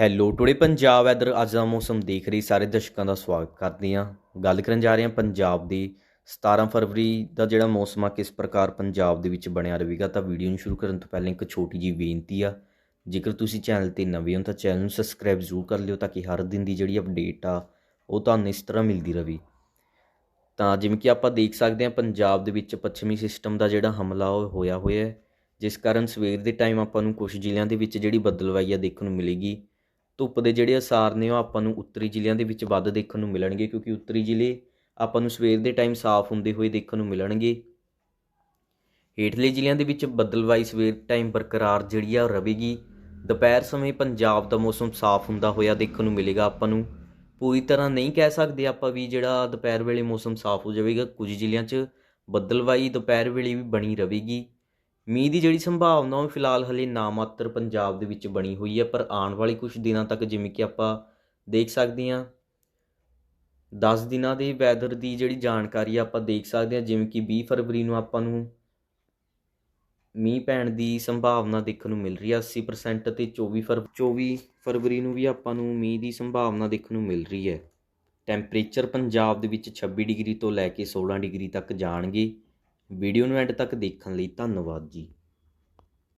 Hello today Punjab weather ਅੱਜ ਦਾ ਮੌਸਮ ਦੇਖ ਰਹੀ ਸਾਰੇ ਦਰਸ਼ਕਾਂ ਦਾ ਸਵਾਗਤ ਕਰਦੇ ਹਾਂ ਗੱਲ ਕਰਨ ਜਾ ਰਹੇ ਹਾਂ ਪੰਜਾਬ ਦੀ 17 ਫਰਵਰੀ ਦਾ ਜਿਹੜਾ ਮੌਸਮ ਆ ਕਿਸ ਪ੍ਰਕਾਰ ਪੰਜਾਬ ਦੇ ਵਿੱਚ ਬਣਿਆ ਰਹੇਗਾ ਤਾਂ ਵੀਡੀਓ ਨੂੰ ਸ਼ੁਰੂ ਕਰਨ ਤੋਂ ਪਹਿਲਾਂ ਇੱਕ ਛੋਟੀ ਜੀ ਬੇਨਤੀ ਆ ਜੇਕਰ ਤੁਸੀਂ ਚੈਨਲ ਤੇ ਨਵੇਂ ਹੋ ਤਾਂ ਚੈਨਲ ਨੂੰ ਸਬਸਕ੍ਰਾਈਬ ਜ਼ਰੂਰ ਕਰ ਲਿਓ ਤਾਂ ਕਿ ਹਰ ਦਿਨ ਦੀ ਜਿਹੜੀ ਅਪਡੇਟ ਆ ਉਹ ਤੁਹਾਨੂੰ ਇਸ ਤਰ੍ਹਾਂ ਮਿਲਦੀ ਰਹੇ ਤਾਂ ਜਿਵੇਂ ਕਿ ਆਪਾਂ ਦੇਖ ਸਕਦੇ ਹਾਂ ਪੰਜਾਬ ਦੇ ਵਿੱਚ ਪੱਛਮੀ ਸਿਸਟਮ ਦਾ ਜਿਹੜਾ ਹਮਲਾ ਉਹ ਹੋਇਆ ਹੋਇਆ ਹੈ ਜਿਸ ਕਾਰਨ ਸਵੇਰ ਦੇ ਟਾਈਮ ਆਪਾਂ ਨੂੰ ਕੁਝ ਜ਼ਿਲ੍ਹਿਆਂ ਦੇ ਵਿੱਚ ਜਿਹੜੀ ਬਦਲਵਾਈ ਆ ਦੇਖਣ ਨੂੰ ਮਿਲੇਗੀ ਧੁੱਪ ਦੇ ਜਿਹੜੇ ਅਸਾਰ ਨੇ ਉਹ ਆਪਾਂ ਨੂੰ ਉੱਤਰੀ ਜ਼ਿਲ੍ਹਿਆਂ ਦੇ ਵਿੱਚ ਵੱਧ ਦੇਖਣ ਨੂੰ ਮਿਲਣਗੇ, ਕਿਉਂਕਿ ਉੱਤਰੀ ਜ਼ਿਲ੍ਹੇ ਆਪਾਂ ਨੂੰ ਸਵੇਰ ਦੇ ਟਾਈਮ ਸਾਫ਼ ਹੁੰਦੇ ਹੋਏ ਦੇਖਣ ਨੂੰ ਮਿਲਣਗੇ। ਹੇਠਲੇ ਜ਼ਿਲ੍ਹਿਆਂ ਦੇ ਵਿੱਚ ਬੱਦਲਵਾਈ ਸਵੇਰ ਟਾਈਮ ਬਰਕਰਾਰ ਜਿਹੜੀ ਆ ਉਹ ਰਹੇਗੀ। ਦੁਪਹਿਰ ਸਮੇਂ ਪੰਜਾਬ ਦਾ ਮੌਸਮ ਸਾਫ਼ ਹੁੰਦਾ ਹੋਇਆ ਦੇਖਣ ਨੂੰ ਮਿਲੇਗਾ ਆਪਾਂ ਨੂੰ। ਪੂਰੀ ਤਰ੍ਹਾਂ ਨਹੀਂ ਕਹਿ ਸਕਦੇ ਆਪਾਂ ਵੀ ਜਿਹੜਾ ਦੁਪਹਿਰ ਵੇਲੇ ਮੌਸਮ ਸਾਫ਼ ਹੋ ਜਾਵੇਗਾ। ਕੁਝ ਜ਼ਿਲ੍ਹਿਆਂ 'ਚ ਬੱਦਲਵਾਈ ਦੁਪਹਿਰ ਵੇਲੇ ਵੀ ਬਣੀ ਰਹੇਗੀ। ਮੀਂਹ ਦੀ ਜਿਹੜੀ ਸੰਭਾਵਨਾ ਉਹ ਫਿਲਹਾਲ ਹਲੇ ਨਾਮਾਤਰ ਪੰਜਾਬ ਦੇ ਵਿੱਚ ਬਣੀ ਹੋਈ ਹੈ, ਪਰ ਆਉਣ ਵਾਲੀ ਕੁਝ ਦਿਨਾਂ ਤੱਕ ਜਿਵੇਂ ਕਿ ਆਪਾਂ ਦੇਖ ਸਕਦੇ ਹਾਂ 10 ਦਿਨਾਂ ਦੇ ਵੈਦਰ ਦੀ ਜਿਹੜੀ ਜਾਣਕਾਰੀ ਆਪਾਂ ਦੇਖ ਸਕਦੇ ਹਾਂ, ਜਿਵੇਂ ਕਿ 20 ਫਰਵਰੀ ਨੂੰ ਆਪਾਂ ਨੂੰ ਮੀਂਹ ਪੈਣ ਦੀ ਸੰਭਾਵਨਾ ਦੇਖਣ ਨੂੰ ਮਿਲ ਰਹੀ ਹੈ 80% ਤੇ 24 ਫਰ 24 ਫਰਵਰੀ ਨੂੰ ਵੀ ਆਪਾਂ ਨੂੰ ਮੀਂਹ ਦੀ ਸੰਭਾਵਨਾ ਦੇਖਣ ਨੂੰ ਮਿਲ ਰਹੀ ਹੈ। ਟੈਂਪਰੇਚਰ ਪੰਜਾਬ ਦੇ ਵਿੱਚ 26 ਡਿਗਰੀ ਤੋਂ ਲੈ ਕੇ 16 ਡਿਗਰੀ ਤੱਕ ਜਾਣਗੇ। ਵੀਡੀਓ ਨੂੰ ਐਂਡ ਤੱਕ ਦੇਖਣ ਲਈ ਧੰਨਵਾਦ ਜੀ।